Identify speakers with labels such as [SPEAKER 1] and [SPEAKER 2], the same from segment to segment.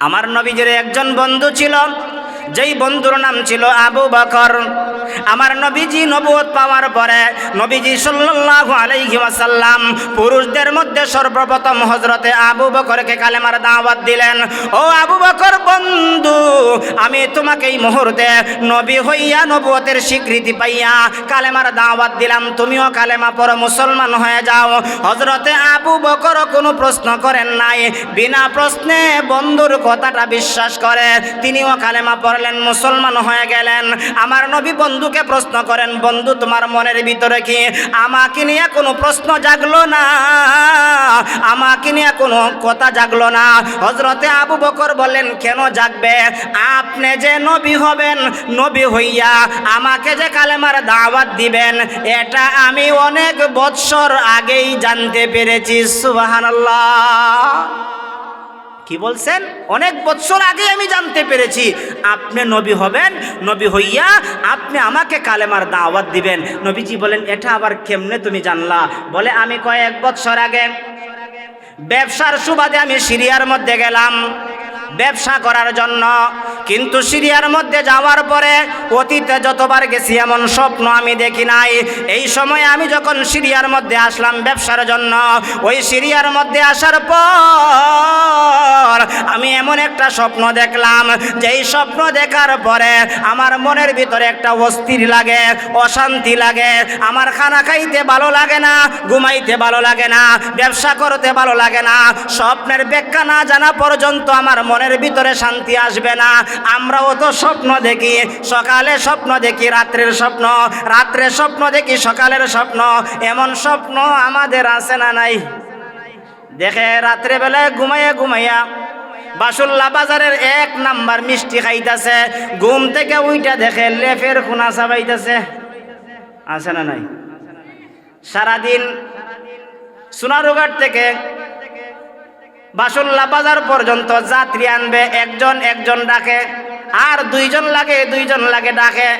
[SPEAKER 1] আমার নবীজের একজন বন্ধু ছিল যেই বন্ধুর নাম ছিল আবু বকর, আমার নবীজি নবুয়ত পাওয়ার পরে নবীজি সাল্লাল্লাহু আলাইহি ওয়াসাল্লাম পুরুষদের মধ্যে সর্বপ্রথম হজরতে আবু বকরকে কালেমার দাওয়াত দিলেন। ও আবু বকর বন্ধু, আমি তোমাকে এই মুহূর্তে নবী হইয়া নবুয়তের স্বীকৃতি পাইয়া কালেমার দাওয়াত দিলাম। তুমিও কালেমা পড়ো, মুসলমান হয়ে যাও। হজরতে আবু বকর কোনো প্রশ্ন করেন নাই। বিনা প্রশ্নে বন্ধুর কথাটা বিশ্বাস করে, তিনিও কালেমা পড়লেন মুসলমান হয়ে গেলেন। আমার নবী বন্ধুকে প্রশ্ন করেন, বন্ধু, তোমার মনের ভিতরে কি আমাকে নিয়ে কোনো প্রশ্ন জাগলো না? আমাকে নিয়ে কোনো কথা জাগলো না? হজরতে আবু বকর বললেন, কেন জাগবে? আপনি যে নবী হবেন, নবী হইয়া আমাকে যে কালেমার দাওয়াত দিবেন, এটা আমি অনেক বৎসর আগেই জানতে পেরেছি, সুবহানাল্লাহ। কি বলছেন? অনেক বছর আগে আমি জানতে পেরেছি। আপনি নবী হবেন, নবী হইয়া আপনি আমাকে কালেমার দাওয়াত দিবেন। নবীজি বলেন, এটা আবার কেমনে তুমি জানলা? বলে, আমি কয়েক বছর আগে ব্যবসার সুবাদে আমি সিরিয়ার মধ্যে গেলাম। ব্যবসা করার জন্য। কিন্তু সিরিয়ার মধ্যে যাওয়ার পরে অতীতে যতবার গেছি এমন স্বপ্ন আমি দেখি নাই। এই সময় আমি যখন সিরিয়ার মধ্যে আসলাম ব্যবসার জন্য, ওই সিরিয়ার মধ্যে আসার পর আমি এমন একটা স্বপ্ন দেখলাম, যেই স্বপ্ন দেখার পরে আমার মনের ভিতরে একটা অস্থির লাগে, অশান্তি লাগে। আমার খানা খাইতে ভালো লাগে না, ঘুমাইতে ভালো লাগে না, ব্যবসা করতে ভালো লাগে না। স্বপ্নের ব্যাখ্যা না জানা পর্যন্ত আমার মনের ভিতরে শান্তি আসবে না। আমরাও তো স্বপ্ন দেখি, সকালে স্বপ্ন দেখি, রাত্রের স্বপ্ন। রাত্রে স্বপ্ন দেখি, সকালের স্বপ্ন। এমন স্বপ্ন আমাদের আছে না নাই? দেখে রাত্রে বেলায় ঘুমাইয়া ঘুমাইয়া বাসুল্লা বাজারের এক নাম্বার মিষ্টি খাইতেছে, ঘুম থেকে উইটা দেখে লেফের খুনা চাবাইতেছে। আছে না নাই? সারাদিন সোনারুঘাট থেকে বাসুল্লা বাজার পর্যন্ত যাত্রী আনবে, একজন একজন ডাকে, আর দুইজন লাগে দুইজন লাগে ডাকে।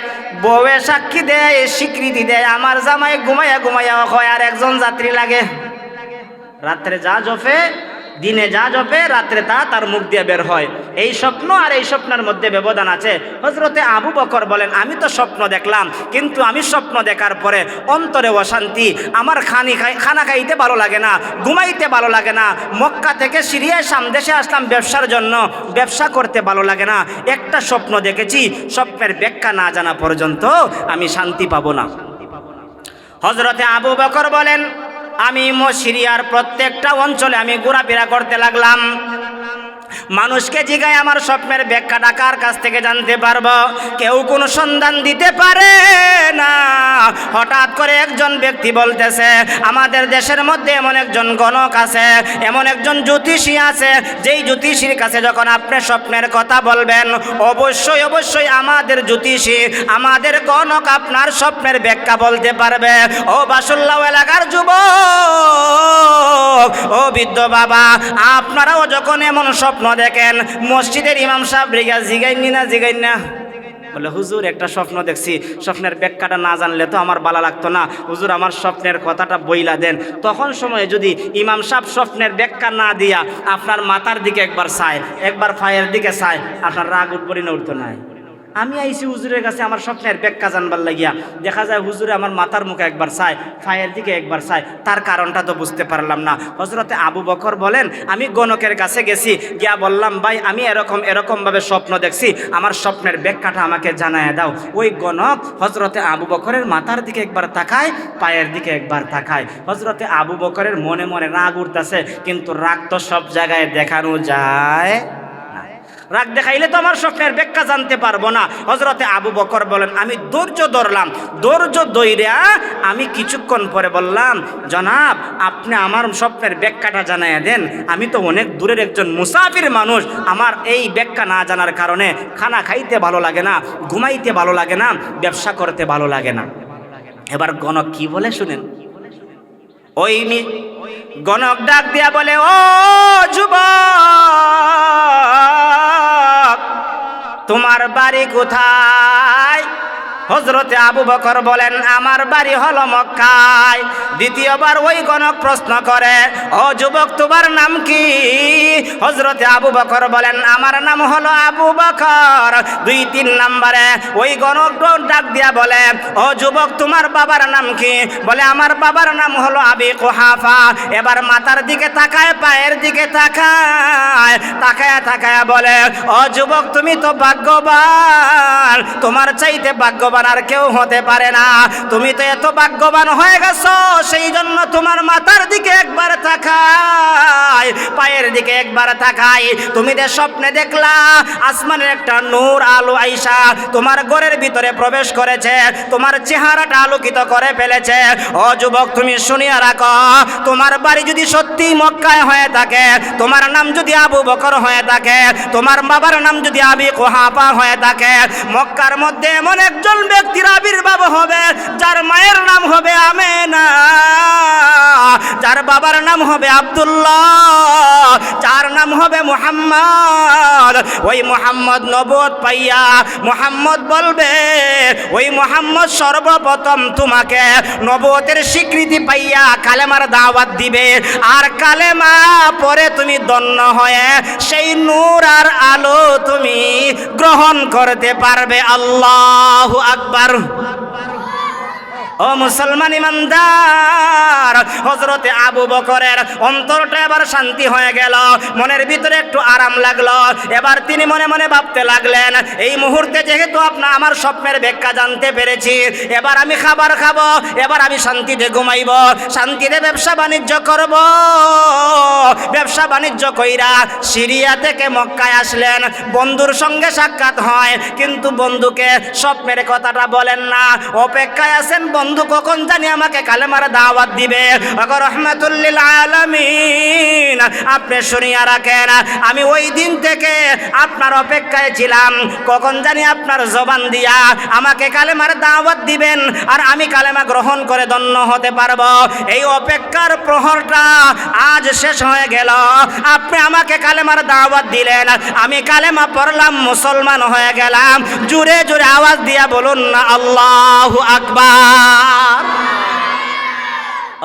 [SPEAKER 1] বউয়ে সাক্ষী দেয়, স্বীকৃতি দেয়, আমার জামাই ঘুমাইয়া ঘুমাইয়া হয় আর একজন যাত্রী লাগে। রাত্রে যা জপে দিনে যা জপে, রাত্রে তা তার মুখ দিয়ে বের হয়। এই স্বপ্ন আর এই স্বপ্নের মধ্যে ব্যবধান আছে। হজরতে আবু বকর বলেন, আমি তো স্বপ্ন দেখলাম, কিন্তু আমি স্বপ্ন দেখার পরে অন্তরে অশান্তি। আমার খানি খানা খাইতে ভালো লাগে না, ঘুমাইতে ভালো লাগে না। মক্কা থেকে সিরিয়ায় সামদেশে আসলাম ব্যবসার জন্য। ব্যবসা করতে ভালো লাগে না। একটা স্বপ্ন দেখেছি, স্বপ্নের ব্যাখ্যা না জানা পর্যন্ত আমি শান্তি পাবো না। হজরতে আবু বকর বলেন আমি সিরিয়ার প্রত্যেকটা অঞ্চলে আমি ঘোরাফেরা করতে লাগলাম। মানুষকে জিগায় আমার স্বপ্নের ব্যাখ্যাটা কার কাছ থেকে জানতে পারব? কেউ কোনো সন্ধান দিতে পারে না। হঠাৎ করে একজন ব্যক্তি বলতেছে, আমাদের দেশের মধ্যে এমন একজন গণক আছে, এমন একজন জ্যোতিষী আছে, যেই জ্যোতিষীর কাছে যখন আপনি স্বপ্নের কথা বলবেন, অবশ্যই অবশ্যই আমাদের জ্যোতিষী, আমাদের গণক আপনার স্বপ্নের ব্যাখ্যা বলতে পারবে। ও বাসুল্লাহ এলাকার যুবক, ও বৃদ্ধ বাবা, আপনারাও যখন এমন স্বপ্ন দেখেন, মসজিদের ইমাম সাহেব রেগা জিগাইনি না জিগাইন না। বলে, হুজুর, একটা স্বপ্ন দেখছি। স্বপ্নের ব্যাখ্যাটা না জানলে তো আমার বালা লাগতো না। হুজুর, আমার স্বপ্নের কথাটা বইলা দেন। তখন সময়ে যদি ইমাম সাহেব স্বপ্নের ব্যাখ্যা না দিয়া আপনার মাথার দিকে একবার চায়, একবার ফায়ের দিকে চায়, আপনার রাগ উঠবরি না উঠতো নাই আমি আইসি হুজুরের কাছে, আমার স্বপ্নের ব্যাখ্যা জানবার লাগিয়া। দেখা যায় হুজুরে আমার মাথার মুখে একবার চায়, ফায়ের দিকে একবার চায়। তার কারণটা তো বুঝতে পারলাম না। হজরতে আবু বকর বলেন, আমি গণকের কাছে গেছি, গিয়া বললাম, ভাই, আমি এরকম, এরকমভাবে স্বপ্ন দেখছি। আমার স্বপ্নের ব্যাখ্যাটা আমাকে জানায় দাও। ওই গণক হজরতে আবু বকরের মাথার দিকে একবার তাকায়, পায়ের দিকে একবার তাকায়। হজরতে আবু বকরের মনে মনে রাগ উঠতেছে, কিন্তু রাগ তো সব জায়গায় দেখানো যায়। রাগ দেখাইলে তো আমার স্বপ্নের ব্যাখ্যা জানতে পারব না। হজরতে আবু বকর বলেন, আমি ধৈর্য ধরলাম, ধৈর্য দইরা আমি কিছুক্ষণ পরে বললাম, জনাব, আপনি আমার স্বপ্নের ব্যাখ্যাটা জানাইয়া দেন। আমি তো অনেক দূরের একজন মুসাফির মানুষ। আমার এই ব্যাখ্যা না জানার কারণে খানা খাইতে ভালো লাগে না, ঘুমাইতে ভালো লাগে না, ব্যবসা করতে ভালো লাগে না। এবার গণক কি বলে শুনেন? ওই গণক ডাক দিয়া বলে, ও যুবক! তোমার বাড়ি কোথায়? হজরতে আবু বকর বলেন আমার বাড়ি হলো মক্কায়। দ্বিতীয়বার ওই গণক প্রশ্ন করে, ও যুবক, তোমার নাম কি? হজরতে আবু বকর বলেন, আমার নাম হলো আবু বকর। দুই, তিন নম্বরে ওই গণক ডাক দিয়া বলে, ও যুবক, তোমার বাবার নাম কি? বলে, আমার বাবার নাম হলো আবি কুহাফা। এবার মাথার দিকে তাকায়, পায়ের দিকে তাকায় তাকায় তাকায় বলে, ও যুবক, তুমি তো ভাগ্যবান। তোমার চাইতে ভাগ্যবান আর কেউ হতে পারে না। তুমি তো এত ভাগ্যবান হয়ে গেছো সেই জন্য তোমার মাথার দিকে একবার তাকায়, পায়ের দিকে একবার তাকাই তুমি যে স্বপ্নে দেখলা, আসমানের একটা নূর আলো আইসা তোমার ঘরের ভিতরে প্রবেশ করেছে, তোমার চেহারাটা আলোকিত করে ফেলেছে। ও যুবক, তুমি শুনিয়া রাখো, তোমার বাড়ি যদি সত্যি মক্কায় হয়ে থাকে, তোমার নাম যদি আবু বকর হয়ে থাকে, তোমার বাবার নাম যদি আবি কোহাপা হয়ে থাকে, মক্কার মধ্যে এমন একজন ব্যক্তির আবির্ভাব হবে, যার মায়ের নাম হবে আমেনা। যার বাবার নাম হবে আব্দুল্লাহ, যার নাম হবে মোহাম্মদ। ওই মোহাম্মদ নবদ পাইয়া মোহাম্মদ বলবে, ওই মোহাম্মদ সর্বপ্রথম তোমাকে নবতের স্বীকৃতি পাইয়া কালেমার দাওয়াত দিবে। আর কালেমা পরে তুমি দন্য হয়ে সেই নূর আর আলো তুমি গ্রহণ করতে পারবে। আল্লাহু আকবার। ও মুসলমান ইমানদার হজরতে আবু বকরের অন্তরটা এবার শান্তি হয়ে গেল, মনের ভিতরে একটু আরাম লাগল। এবার তিনি মনে মনে ভাবতে লাগলেন, এই মুহূর্তে যেহেতু আপনার আমার স্বপ্নের ব্যাখ্যা জানতে পেরেছি, এবার আমি খাবার খাব, এবার আমি শান্তিতে ঘুমাইব, শান্তিতে ব্যবসা বাণিজ্য করব। ব্যবসা বাণিজ্য কইরা সিরিয়া থেকে মক্কায় আসলেন। বন্ধুর সঙ্গে সাক্ষাৎ হয়, কিন্তু বন্ধুকে স্বপ্নের কথাটা বলেন না। অপেক্ষায় আছেন বন্ধু কখন জানি আমাকে কালেমার দাওয়াত দিবে? রহমাতুল্লিল আলামিন। আপনি শুনিয়া রাখেন। আমি ওই দিন থেকে আপনার অপেক্ষায় ছিলাম। কখন জানি আপনার জবান দিয়া আমাকে কালেমার দাওয়াত দিবেন আর আমি কালেমা গ্রহণ করে দন্য হতে পারব। এই অপেক্ষার প্রহরটা আজ শেষ হয়ে গেল। আপনি আমাকে কালেমার দাওয়াত দিলেন। আমি কালেমা পড়লাম, মুসলমান হয়ে গেলাম। জুড়ে জুড়ে আওয়াজ দিয়া বলুন না, আল্লাহ আকবার।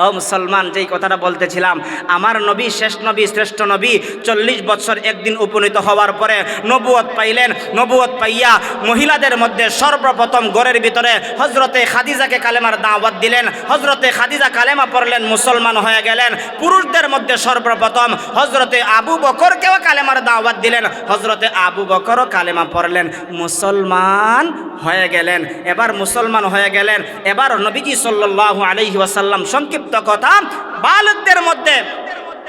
[SPEAKER 1] ও মুসলমান, যেই কথাটা বলতেছিলাম, আমার নবী, শেষ নবী, শ্রেষ্ঠ নবী, চল্লিশ বছর একদিন উপনীত হওয়ার পরে নবুয়ত পাইলেন। নবুয়ত পাইয়া মহিলাদের মধ্যে সর্বপ্রথম গড়ের ভিতরে হজরতে খাদিজাকে কালেমার দাওয়াত দিলেন। হজরতে খাদিজা কালেমা পড়লেন, মুসলমান হয়ে গেলেন। পুরুষদের মধ্যে সর্বপ্রথম হজরতে আবু বকরকেও কালেমার দাওয়াত দিলেন। হজরতে আবু বকরও কালেমা পড়লেন। মুসলমান হয়ে গেলেন। এবার মুসলমান হয়ে গেলেন। এবার নবীজি সাল্লাল্লাহু আলাইহি ওয়াসাল্লাম সংক্ষিপ্ত কথা বালকদের মধ্যে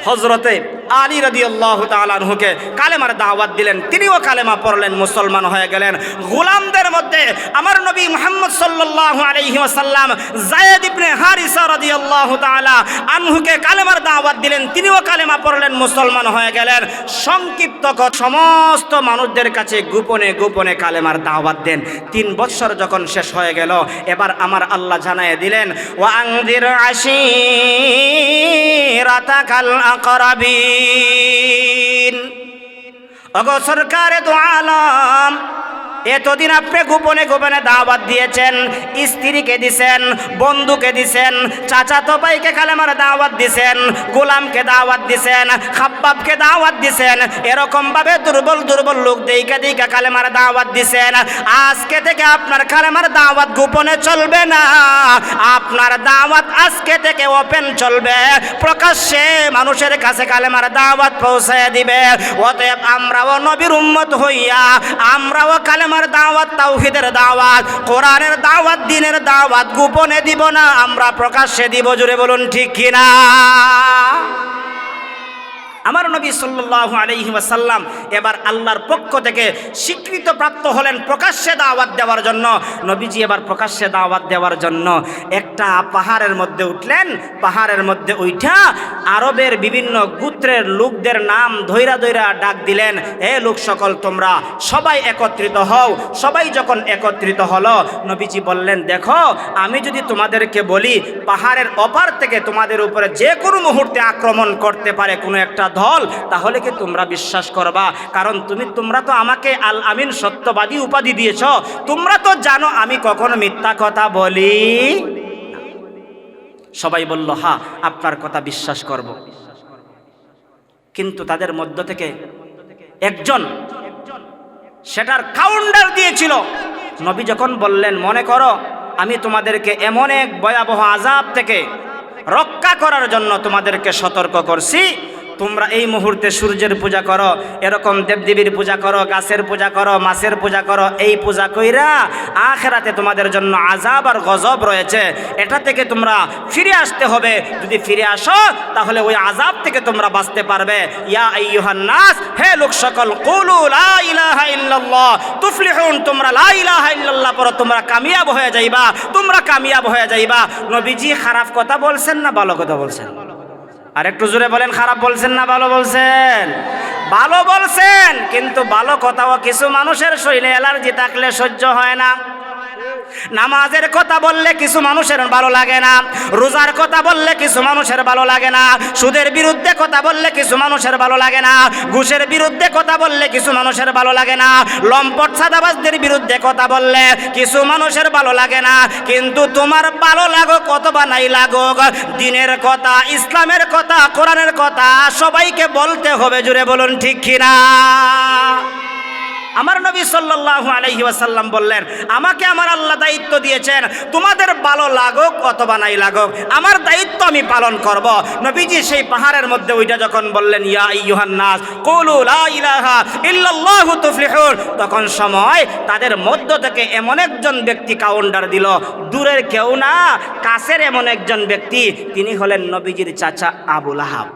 [SPEAKER 1] হজরতে আলী রদি আল্লাহ তালুকে কালেমার দাওয়াত দিলেন। তিনিও কালেমা পড়লেন, মুসলমান হয়ে গেলেন। গোলামদের মধ্যে আমার নবী মোহাম্মদ সাল্লাহ আলহি ওসাল্লাম জায়দ ইবনে হারিসা রদি আল্লাহ তালা আনহুকে কালেমার দাওয়াত দিলেন। তিনিও কালেমা পড়লেন, মুসলমান হয়ে গেলেন। সংক্ষিপ্ত সমস্ত মানুষদের কাছে গোপনে গোপনে কালেমার দাওয়াত দেন। তিন বৎসর যখন শেষ হয়ে গেল, এবার আমার আল্লাহ জানায় দিলেন ওয়াংদির আশি রাতাকাল আকরাবিন। অগো সরকারে তো আলম এতদিন আপনি গোপনে গোপনে দাওয়াত দিয়েছেন, স্ত্রীকে দিছেন, বন্ধুকে দিছেন চাচাতো ভাইকে কালেমার দাওয়াত দিছেন, গোলামকে দাওয়াত দিছেন, খাব্বাবকে দাওয়াত দিছেন এরকম ভাবে দুর্বল দুর্বল লোক দেইকা দেইকা কালেমার দাওয়াত দিছেন। আজকে থেকে আপনার কালেমার দাওয়াত গোপনে চলবে না। আপনার দাওয়াত আজকে থেকে ওপেন চলবে। প্রকাশ্যে মানুষের কাছে কালেমার দাওয়াত পৌঁছায় দিবে। অতএব আমরাও নবীর উম্মত হইয়া, আমরাও কালেমার দাওয়াত তাওহিদের দাওয়াত, কোরআনের দাওয়াত, দিনের দাওয়াত গোপনে দিব না, আমরা প্রকাশ্যে দিব জুড়ে বলুন ঠিক কিনা? আমার নবী সাল্লাল্লাহু আলাইহি ওয়াসাল্লাম এবার আল্লাহর পক্ষ থেকে স্বীকৃত প্রাপ্ত হলেন প্রকাশ্যে দাওয়াত দেওয়ার জন্য। নবীজি এবার প্রকাশ্যে দাওয়াত দেওয়ার জন্য একটা পাহাড়ের মধ্যে উঠলেন। পাহাড়ের মধ্যে উঠা আরবের বিভিন্ন গুত্রের লোকদের নাম ধৈরা ধৈরা ডাক দিলেন, এ লোক সকল, তোমরা সবাই একত্রিত হও, সবাই যখন একত্রিত হলো, নবীজি বললেন, দেখো, আমি যদি তোমাদেরকে বলি, পাহাড়ের অপার থেকে তোমাদের উপরে যে কোনো মুহূর্তে আক্রমণ করতে পারে কোনো একটা দল, তাহলে কি তোমরা বিশ্বাস করবা? কারণ তুমি, তোমরা তো আমাকে আল আমিন সত্যবাদী উপাধি দিয়েছ। তোমরা তো জানো আমি কখনো মিথ্যা কথা বলি সবাই বলল, হা, আপনার কথা বিশ্বাস করব। কিন্তু তাদের মধ্য থেকে একজন সেটার কাউন্ডার দিয়েছিল। নবী যখন বললেন, মনে করো, আমি তোমাদেরকে এমন এক ভয়াবহ আজাব থেকে রক্ষা করার জন্য তোমাদেরকে সতর্ক করছি তোমরা এই মুহূর্তে সূর্যের পূজা করো, এরকম দেবদেবীর পূজা করো, গাছের পূজা করো, মাছের পূজা করো, এই পূজা কইরা আখেরাতে তোমাদের জন্য আজাব আর গজব রয়েছে। এটা থেকে তোমরা ফিরে আসতে হবে। যদি ফিরে আসো, তাহলে ওই আজাব থেকে তোমরা বাঁচতে পারবে। ইয়া নাস, হে লোক সকল, কুলু লা ইলাহা তোমরা লা পড়ো, তোমরা কামিয়াব হয়ে যাইবা, তোমরা কামিয়াব হয়ে যাইবা। নবীজি খারাপ কথা বলছেন না ভালো কথা বলছেন? আর একটু জোরে বলেন, খারাপ বলছেন না, ভালো বলছেন? ভালো বলছেন, কিন্তু ভালো কথাও কিছু মানুষের শরীরে অ্যালার্জি থাকলে সহ্য হয় না। নামাজের কথা বললে কিছু মানুষের ভালো লাগে না, রোজার কথা বললে কিছু মানুষের ভালো লাগে না, সুদের বিরুদ্ধে কথা বললে কিছু মানুষের ভালো লাগে না, ঘুষের বিরুদ্ধে কথা বললে কিছু মানুষের ভালো লাগে না, লম্পট সাদাবাজদের বিরুদ্ধে কথা বললে কিছু মানুষের ভালো লাগে না, কিন্তু তোমার ভালো লাগুক অথবা নাই লাগুক দিনের কথা, ইসলামের কথা, কোরআনের কথা সবাইকে বলতে হবে জুড়ে বলুন ঠিক কিনা? আমার নবী সাল্লাল্লাহু আলাইহি ওয়াসাল্লাম বললেন, আমাকে আমার আল্লাহ দায়িত্ব দিয়েছেন। তোমাদের ভালো লাগুক অথবা নাই লাগুক, আমার দায়িত্ব আমি পালন করব। নবীজি সেই পাহাড়ের মধ্যে ওইটা যখন বললেন, ইয়া আইয়ুহান নাস, কুলু লা ইলাহা ইল্লাল্লাহু তুফলিহুন, তখন সময় তাদের মধ্য থেকে এমন একজন ব্যক্তি কাউন্ডার দিল। দূরের কেউ না, কাছের এমন একজন ব্যক্তি, তিনি হলেন নবীজির চাচা আবুল আহাব।